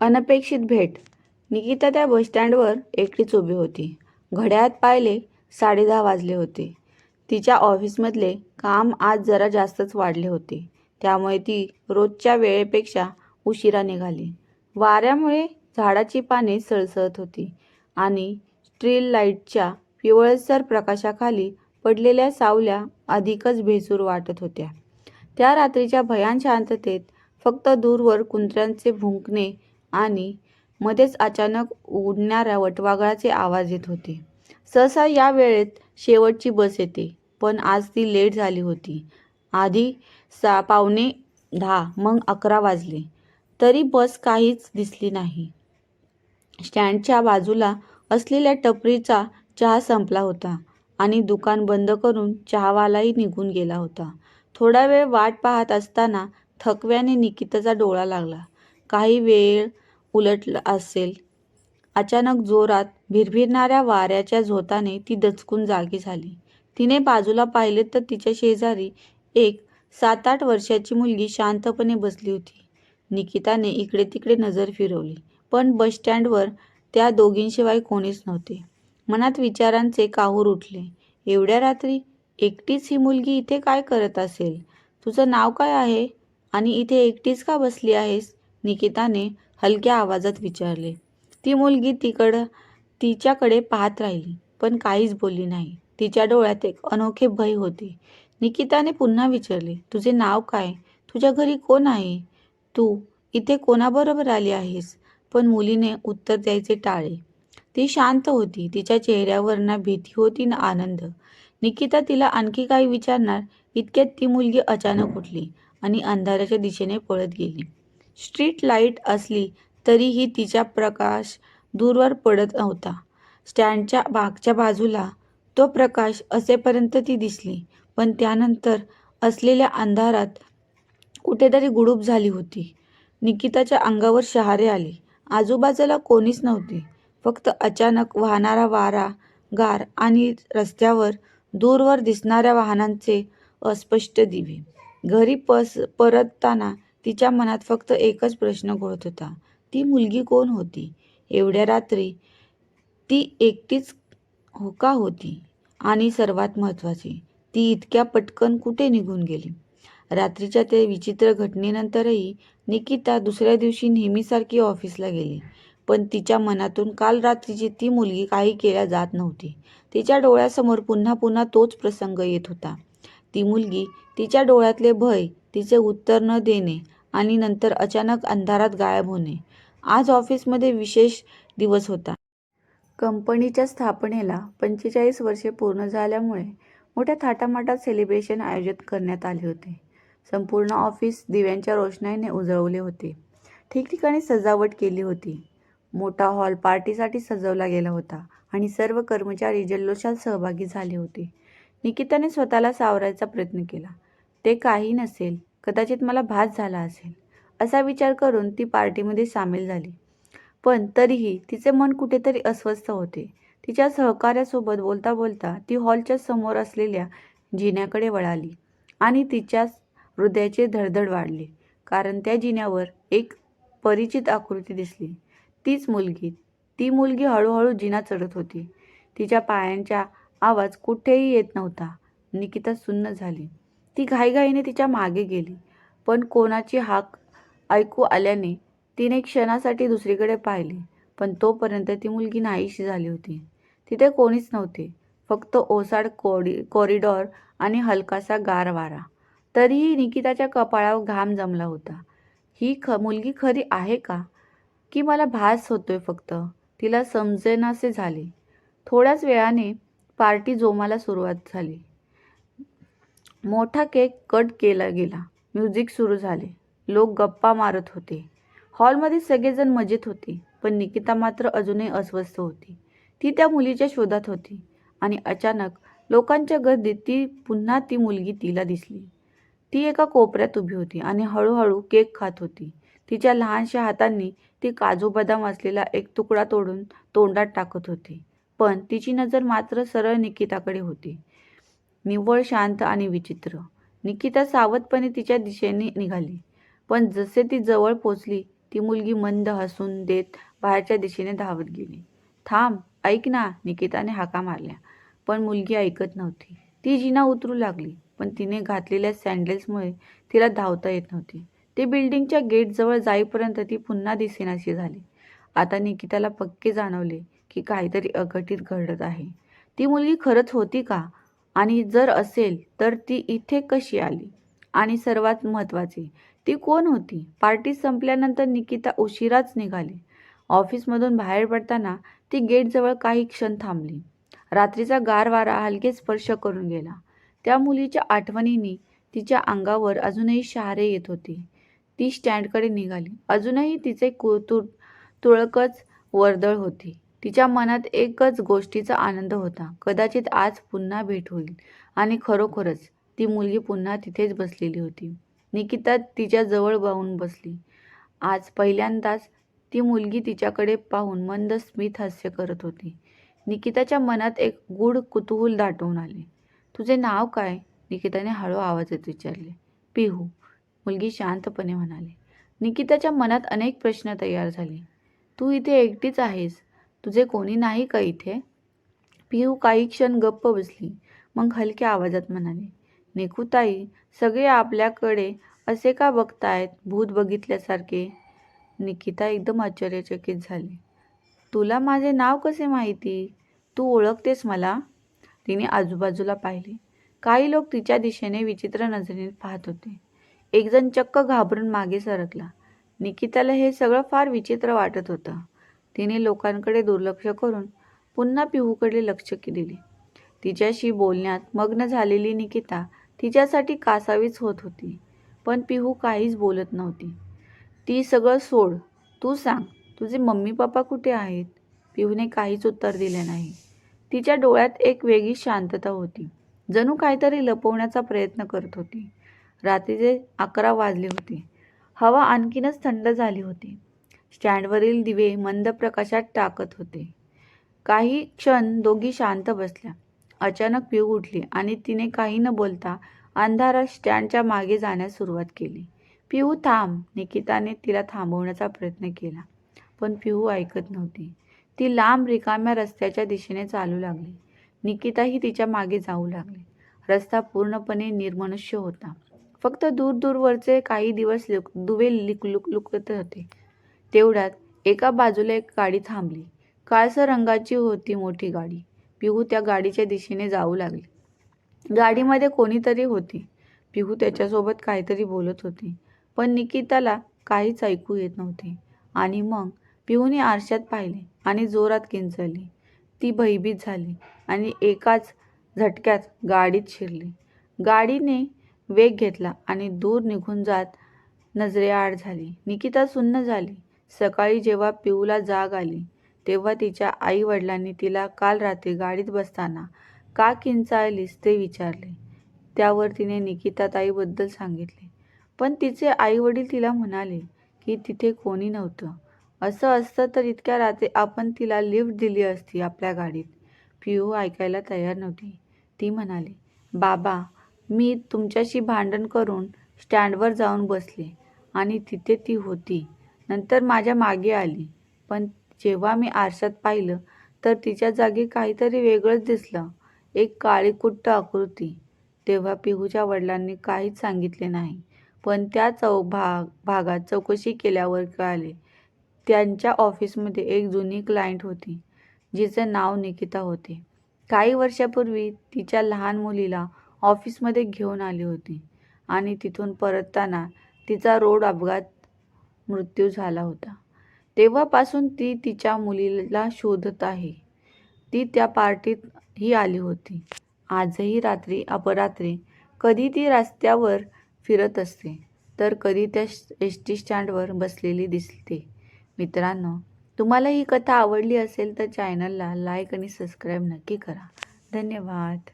अनपेक्षित भेट. निकिता त्या बसस्टँडवर एकटीच उभी होती. घड्याळात पाहिले साडेदहा वाजले होते. तिच्या ऑफिसमधले काम आज जरा जास्तच वाढले होते. त्यामुळे ती रोजच्या वेळेपेक्षा उशिरा निघाली. वाऱ्यामुळे झाडाची पाने सळसळत होती आणि स्ट्रील लाईटच्या पिवळसर प्रकाशाखाली पडलेल्या सावल्या अधिकच भेसूर वाटत होत्या. त्या रात्रीच्या भयान शांततेत फक्त दूरवर कुंत्र्यांचे भुंकणे आणि मध्येच अचानक उडणाऱ्या वटवाघळाचे आवाज येत होते. सहसा या वेळेत शेवटची बस येते पण आज ती लेट झाली होती. आधी सा पावणे दहा मग अकरा वाजले. तरी बस काहीच दिसली नाही. स्टँडच्या बाजूला असलेल्या टपरीचा चहा संपला होता आणि दुकान बंद करून चहावालाही निघून गेला होता. थोडा वेळ वाट पाहत असताना थकव्याने निकिताचा डोळा लागला. काही वेळ उलटलं असेल. अचानक जोरात भिरभिरणाऱ्या वाऱ्याच्या झोताने ती दचकून जागी झाली. तिने बाजूला पाहिले तर तिच्या शेजारी एक सात आठ वर्षाची मुलगी शांतपणे बसली होती. निकिताने इकडे तिकडे नजर फिरवली पण बसस्टँडवर त्या दोघींशिवाय कोणीच नव्हते. मनात विचारांचे काहूर उठले. एवढ्या रात्री एकटीच ही मुलगी इथे काय करत असेल? तुझं नाव काय आहे? आणि इथे एकटीच का बसली आहेस? निकिताने हलक्या आवाजात विचारले. ती मुलगी तिकडं तिच्याकडे पाहत राहिली पण काहीच बोलली नाही. तिच्या डोळ्यात एक अनोखे भय होते. निकिताने पुन्हा विचारले तुझे नाव काय? तुझ्या घरी कोण आहे? तू इथे कोणाबरोबर आली आहेस? पण मुलीने उत्तर द्यायचे टाळे. ती शांत होती. तिच्या चेहऱ्यावर ना भीती होती ना आनंद. निकिता तिला आणखी काही विचारणार इतक्यात ती मुलगी अचानक उठली आणि अंधाराच्या दिशेने पळत गेली. स्ट्रीट लाइट असली तरीही तिचा प्रकाश दूरवर पडत नव्हता. स्टँडच्या मागच्या बाजूला तो प्रकाश असेपर्यंत ती दिसली पण त्यानंतर असलेल्या अंधारात कुठेतरी गुडूप झाली होती. निकिताच्या अंगावर शहारे आले. आजूबाजूला कोणीच नव्हते. फक्त अचानक वाहणारा वारा गार आणि रस्त्यावर दूरवर दिसणाऱ्या वाहनांचे अस्पष्ट दिवे. घरी पस परतताना तिच्या मनात फक्त एकच प्रश्न घोळत होता. ती मुलगी कोण होती? एवढ्या रात्री ती एकटीच हो का होती? आणि सर्वात महत्त्वाची ती इतक्या पटकन कुठे निघून गेली? रात्रीच्या ते विचित्र घटनेनंतरही निकिता दुसऱ्या दिवशी नेहमीसारखी ऑफिसला गेली. पण तिच्या मनातून काल रात्रीची ती मुलगी काही केल्या जात नव्हती. तिच्या डोळ्यासमोर पुन्हा पुन्हा तोच प्रसंग येत होता. ती मुलगी तिच्या डोळ्यातले भय तिचे उत्तर न देणे आणि नंतर अचानक अंधारात गायब होणे. आज ऑफिसमध्ये विशेष दिवस होता. कंपनीच्या स्थापनेला पंचेचाळीस वर्षे पूर्ण झाल्यामुळे मोठ्या थाटामाटात सेलिब्रेशन आयोजित करण्यात आले होते. संपूर्ण ऑफिस दिव्यांच्या रोषणाईने उजळवले होते. ठिकठिकाणी सजावट केली होती. मोठा हॉल पार्टीसाठी सजवला गेला होता आणि सर्व कर्मचारी जल्लोषात सहभागी झाले होते. निकिताने स्वतःला सावरायचा प्रयत्न केला. ते काही नसेल कदाचित मला भास झाला असेल असा विचार करून ती पार्टीमध्ये सामील झाली. पण तरीही तिचे मन कुठेतरी अस्वस्थ होते. तिच्या सहकार्यासोबत बोलता बोलता ती हॉलच्या समोर असलेल्या जिन्याकडे वळाली आणि तिच्या हृदयाचे धडधड वाढले कारण त्या जिन्यावर एक परिचित आकृती दिसली. तीच मुलगी. ती मुलगी हळूहळू जिना चढत होती. तिच्या पायांचा आवाज कुठेही येत नव्हता. निकिता सुन्न झाली. ती घाईघाईने तिच्यामागे गेली. पण कोणाची हाक ऐकू आल्याने तिने क्षणासाठी दुसरीकडे पाहिले. पण तोपर्यंत ती मुलगी नाहीशी झाली होती. तिथे कोणीच नव्हते. फक्त ओसाड कोडी कॉरिडॉर आणि हलकासा गार वारा तरीही निकिताच्या कपाळावर घाम जमला होता. ही ख मुलगी खरी आहे का? की मला भास होतोय फक्त? तिला समजेनासे झाले. थोड्याच वेळाने पार्टी जोमाला सुरुवात झाली. मोठा केक कट केला गेला. म्युझिक सुरू झाले. लोक गप्पा मारत होते. हॉलमध्ये सगळेजण मजेत होते पण निकिता मात्र अजूनही अस्वस्थ होती. ती त्या मुलीच्या शोधात होती आणि अचानक लोकांच्या गर्दीत ती पुन्हा ती मुलगी तिला दिसली. ती एका कोपऱ्यात उभी होती आणि हळूहळू केक खात होती. तिच्या लहानशा हातांनी ती काजू बदाम असलेला एक तुकडा तोडून तोंडात टाकत होती. पण तिची नजर मात्र सरळ निकिताकडे होती. निव्वळ शांत आणि विचित्र. निकिता सावधपणे तिच्या दिशेने निघाली. पण जसे ती जवळ पोचली ती मुलगी मंद हसून देत बाहेरच्या दिशेने धावत गेली. थांब ऐक ना निकिताने हाका मारल्या. पण मुलगी ऐकत नव्हती. ती जिना उतरू लागली पण तिने घातलेल्या सँडल्समुळे तिला धावता येत नव्हती. ती बिल्डिंगच्या गेटजवळ जाईपर्यंत ती पुन्हा दिसेनाशी झाली. आता निकिताला पक्के जाणवले की काहीतरी अघटित घडत आहे. ती मुलगी खरंच होती का? आणि जर असेल तर ती इथे कशी आली? आणि सर्वात महत्त्वाचे ती कोण होती? पार्टी संपल्यानंतर निकिता उशिराच निघाली. ऑफिसमधून बाहेर पडताना ती गेटजवळ काही क्षण थांबली. रात्रीचा गार वारा हलके स्पर्श करून गेला. त्या मुलीच्या आठवणींनी तिच्या अंगावर अजूनही शहारे येत होते. ती स्टँडकडे निघाली. अजूनही तिचे कुतुर तुळकच वर्दळ होती. तिच्या मनात एकच गोष्टीचा आनंद होता. कदाचित आज पुन्हा भेट होईल. आणि खरोखरच ती मुलगी पुन्हा तिथेच बसलेली होती. निकिता तिच्या जवळ वाहून बसली. आज पहिल्यांदाच ती मुलगी तिच्याकडे पाहून मंद स्मित हास्य करत होती. निकिताच्या मनात एक गूढ कुतूहल दाटवून आले. तुझे नाव काय? निकिताने हळू आवाजात विचारले. पिहू मुलगी शांतपणे म्हणाली. निकिताच्या मनात अनेक प्रश्न तयार झाले. तू इथे एकटीच आहेस. तुझे कोणी नाही का इथे? पिहू काही क्षण गप्प बसली. मग हलक्या आवाजात म्हणाली निकूताई सगळे आपल्याकडे असे का बघतायत भूत बघितल्यासारखे? निकिता एकदम आश्चर्यचकित झाली. तुला माझे नाव कसे माहिती? तू ओळखतेस मला? तिने आजूबाजूला पाहिले. काही लोक तिच्या दिशेने विचित्र नजरेने पाहत होते. एकजण चक्क घाबरून मागे सरकला. निकिताला हे सगळं फार विचित्र वाटत होतं. तिने लोकांकडे दुर्लक्ष करून पुन्हा पिहूकडे लक्ष दिले तिच्याशी बोलण्यात मग्न झालेली निकिता तिच्यासाठी कासावीच होत होती पण पिहू काहीच बोलत नव्हती. ती सगळं सोड तू सांग तुझे मम्मी पप्पा कुठे आहेत? पिहूने काहीच उत्तर दिले नाही. तिच्या डोळ्यात एक वेगळी शांतता होती. जणू काहीतरी लपवण्याचा प्रयत्न करत होती. रात्रीचे अकरा वाजले होते. हवा आणखीनच थंड झाली होती. स्टँडवरील दिवे मंद प्रकाशात टाकत होते. काही क्षण दोघी शांत बसल्या. अचानक पिऊ उठली आणि तिने काही न बोलता अंधारात स्टँडच्या मागे जाण्यास सुरुवात केली. पिहू थांब. निकिताने तिला थांबवण्याचा प्रयत्न केला पण पिहू ऐकत नव्हती. ती लांब रिकाम्या रस्त्याच्या दिशेने चालू लागली. निकिताही तिच्यामागे जाऊ लागली. रस्ता पूर्णपणे निर्मनुष्य होता. फक्त दूर दूरवरचे काही दिवस लुक दुवे लिक लुक लुकत होते. तेवढ्यात एका बाजूला एक गाडी थांबली. काळसर रंगाची होती मोठी गाडी. पिहू त्या गाडीच्या दिशेने जाऊ लागली. गाडीमध्ये कोणीतरी होती. पिहू त्याच्यासोबत काहीतरी बोलत होती. पण निकिताला काहीच ऐकू येत नव्हते. आणि मग पिहूने आरशात पाहिले आणि जोरात किंचली ती भयभीत झाली आणि एकाच झटक्यात गाडीत शिरली. गाडीने वेग घेतला आणि दूर निघून जात नजरेआड झाली. निकिता सुन्न झाली. सकाळी जेव्हा पिऊला जाग आली तेव्हा तिच्या आई वडिलांनी तिला काल रात्री गाडीत बसताना का किंचाळलीस ते विचारले. त्यावर तिने निकिता ताईबद्दल सांगितले. पण तिचे आई वडील तिला म्हणाले की तिथे कोणी नव्हतं. असं असतं तर इतक्या रात्री आपण तिला लिफ्ट दिली असती आपल्या गाडीत. पिऊ ऐकायला तयार नव्हती. ती म्हणाली बाबा मी तुमच्याशी भांडण करून स्टँडवर जाऊन बसले आणि तिथे ती होती. नंतर माझ्या मागे आली. पण जेव्हा मी आरशात पाहिलं तर तिच्या जागी काहीतरी वेगळंच दिसलं. एक काळी कुट्ट आकृती. तेव्हा पिहूच्या वडिलांनी काहीच सांगितले नाही. पण त्या चौ भाग भागात चौकशी केल्यावर कळाले त्यांच्या ऑफिसमध्ये एक जुनी क्लायंट होती जिचे नाव निकिता होते. काही वर्षापूर्वी तिच्या लहान मुलीला ऑफिसमध्ये घेऊन आली होती आणि तिथून परतताना तिचा रोड अपघात मृत्यू झाला होता. तेव्हापासून ती तिच्या मुलीला शोधत आहे. ती त्या पार्टीत ही आली होती. आजही रात्री अपरात्री कधी ती रस्त्यावर फिरत असते तर कधी त्या एस टी स्टँडवर बसलेली दिसते. मित्रांनो तुम्हाला ही कथा आवडली असेल तर चॅनलला लाईक आणि सबस्क्राईब नक्की करा. धन्यवाद.